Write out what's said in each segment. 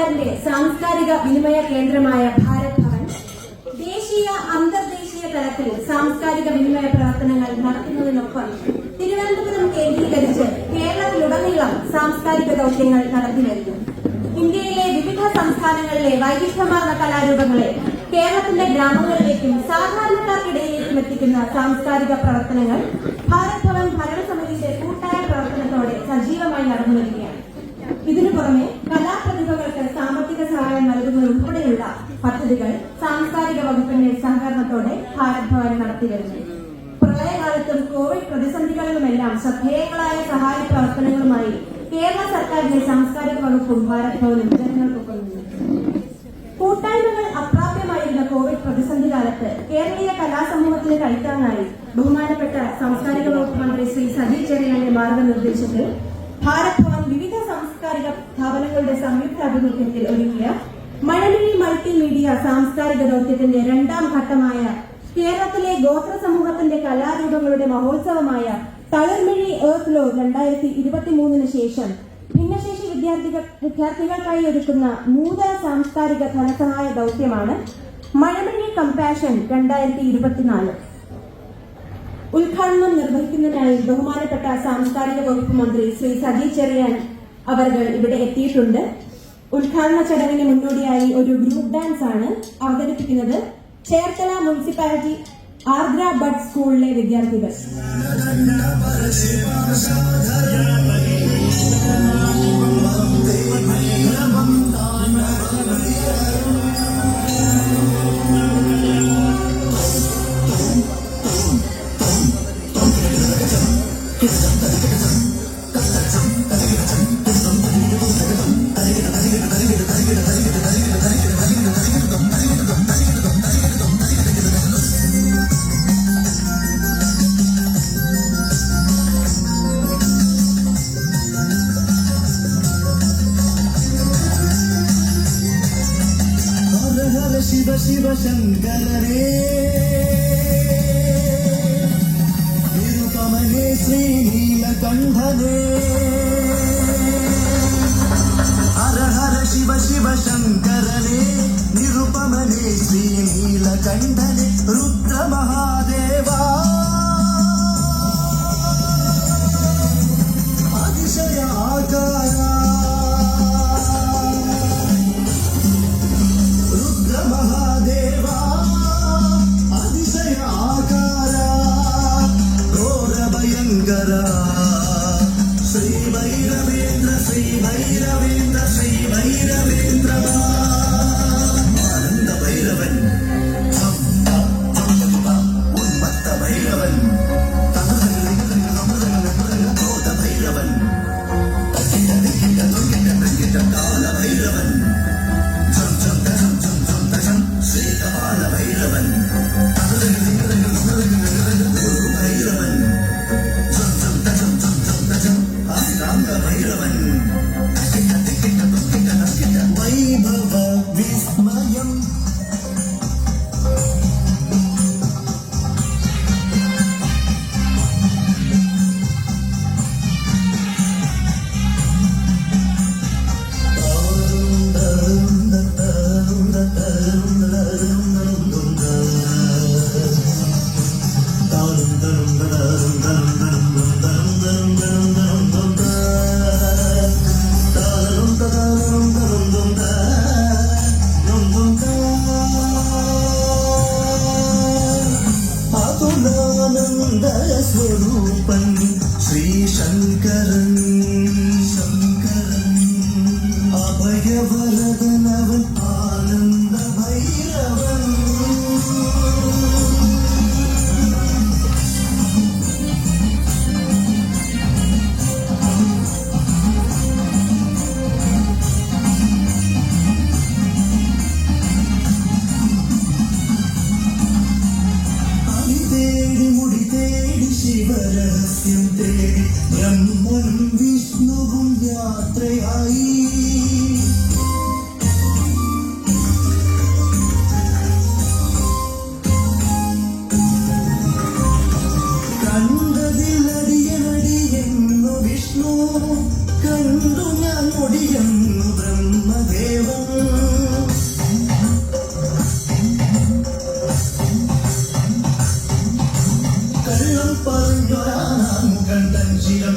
സർക്കാരിന്റെ സാംസ്കാരിക വിനിമയ കേന്ദ്രമായ ഭാരത് ഭവൻ ദേശീയ അന്തർദേശീയ തലത്തിൽ സാംസ്കാരിക വിനിമയ പ്രവർത്തനങ്ങൾ നടത്തുന്നതിനൊപ്പം തിരുവനന്തപുരം കേന്ദ്രീകരിച്ച് കേരളത്തിലുടനീളം സാംസ്കാരിക ദൌത്യങ്ങൾ നടത്തിവരുന്നു ഇന്ത്യയിലെ വിവിധ സംസ്ഥാനങ്ങളിലെ വൈവിധ്യമാർന്ന കലാരൂപങ്ങളെ കേരളത്തിന്റെ ഗ്രാമങ്ങളിലേക്കും സാധാരണക്കാർക്കിടയിലേക്കും എത്തിക്കുന്ന സാംസ്കാരിക പ്രവർത്തനങ്ങൾ ഭാരത് ഭവൻ ഭരണസമിതിയുടെ കൂട്ടായ പ്രവർത്തനത്തോടെ സജീവമായി നടന്നുവരികയാണ് ഇതിനു സാമ്പത്തിക നൽകുന്നത് ഉൾപ്പെടെയുള്ള പദ്ധതികൾ സാംസ്കാരിക വകുപ്പിന്റെ സഹകരണത്തോടെ ഭാരത് ഭവൻ നടത്തിവരുന്നു പ്രളയകാലത്തും കോവിഡ് പ്രതിസന്ധികളിലുമെല്ലാം ശ്രദ്ധേയങ്ങളായ സഹായ പ്രവർത്തനങ്ങളുമായി കേരള സർക്കാരിന്റെ സാംസ്കാരിക വകുപ്പും ഭാരത് ഭവനും ജനങ്ങൾക്കൊപ്പം കൂട്ടായ്മകൾ അപ്രാപ്യമായിരുന്ന കോവിഡ് പ്രതിസന്ധി കാലത്ത് കേരളീയ കലാസമൂഹത്തിന് കഴിക്കാനായി ബഹുമാനപ്പെട്ട സാംസ്കാരിക വകുപ്പ് മന്ത്രി ശ്രീ സജി ചെറിയാന്റെ മാർഗനിർദ്ദേശത്തിൽ ഭാരത് ഭവൻ വിവിധ സാംസ്കാരിക സ്ഥാപനങ്ങളുടെ സംയുക്ത ആഭിമുഖ്യത്തിൽ ഒരുക്കിയ മഴലിനി മൾട്ടിമീഡിയ സാംസ്കാരിക ദൌത്യത്തിന്റെ രണ്ടാം ഘട്ടമായ കേരളത്തിലെ ഗോത്ര സമൂഹത്തിന്റെ കലാരൂപങ്ങളുടെ മഹോത്സവമായ തളിർമിഴി ഏർത്ത് ലോ രണ്ടായിരത്തി ഇരുപത്തിമൂന്നിന് ശേഷം ഭിന്നശേഷി വിദ്യാർത്ഥികൾ വിദ്യാർത്ഥികൾക്കായി ഒരുക്കുന്ന നൂതന സാംസ്കാരിക ധനസഹായ ദൌത്യമാണ് മഴമിഴി കമ്പാഷൻ രണ്ടായിരത്തി ഇരുപത്തിനാല്. ഉദ്ഘാടനം നിർവഹിക്കുന്നതിനായി ബഹുമാനപ്പെട്ട സാംസ്കാരിക വകുപ്പ് മന്ത്രി ശ്രീ സജി ചെറിയാൻ അവർ ഇവിടെ എത്തിയിട്ടുണ്ട്. ഉദ്ഘാടന ചടങ്ങിന് മുന്നോടിയായി ഒരു ഗ്രൂപ്പ് ഡാൻസ് ആണ് അവതരിപ്പിക്കുന്നത്. ചേർത്തല മുനിസിപ്പാലിറ്റി ആർദ്ര ബഡ് സ്കൂളിലെ വിദ്യാർത്ഥികൾ. శంకరరే. నిరుపమనే శ్రీ నీలకంఠనే హర హర శివ శివ శంకరనే నిరుపమనే శ్రీ రుద్ర మహాదేవా. ശ്രീ ഭൈരവേന്ദ്ര சாந்த பைரவன் സ്വരൂപൻ ശ്രീശങ്കരൻ. ശങ്കരൻ അഭയവരദനവൻ യാത്രയായി. കണ്ടതിലടിയനടിയെന്നു വിഷ്ണു കണ്ടു ഞാൻ ഒടിയെന്നു ബ്രഹ്മദേവൻ. കള്ളം പറഞ്ഞൊരാ നാം കണ്ടൻ ശിരം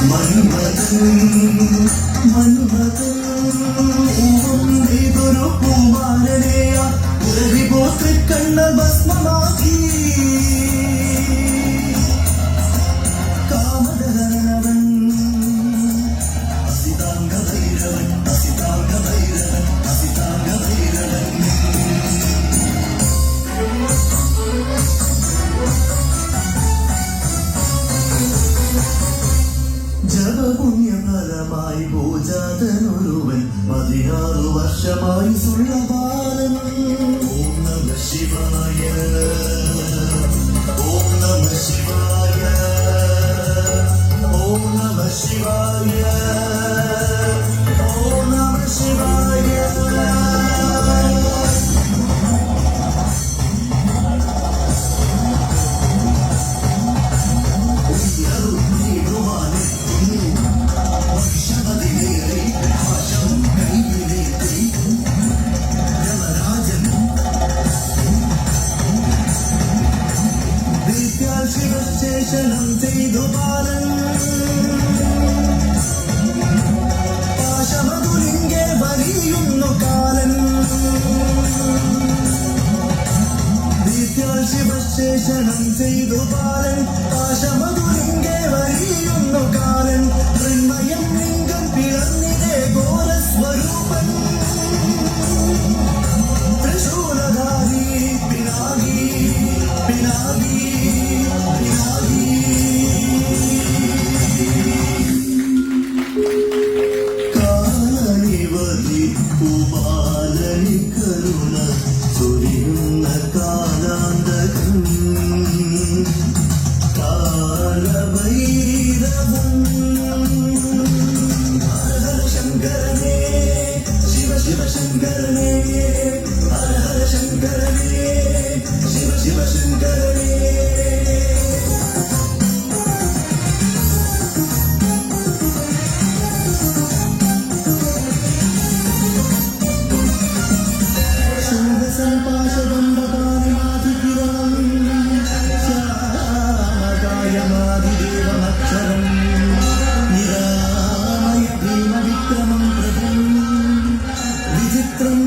மன்மதன் மன்மதன் 머리 솔로 செய்து பாலன் பாசமதுலிங்கே വലിയുന്നു കാലൻ ശിവശേഷണം ചെയ്തു പാ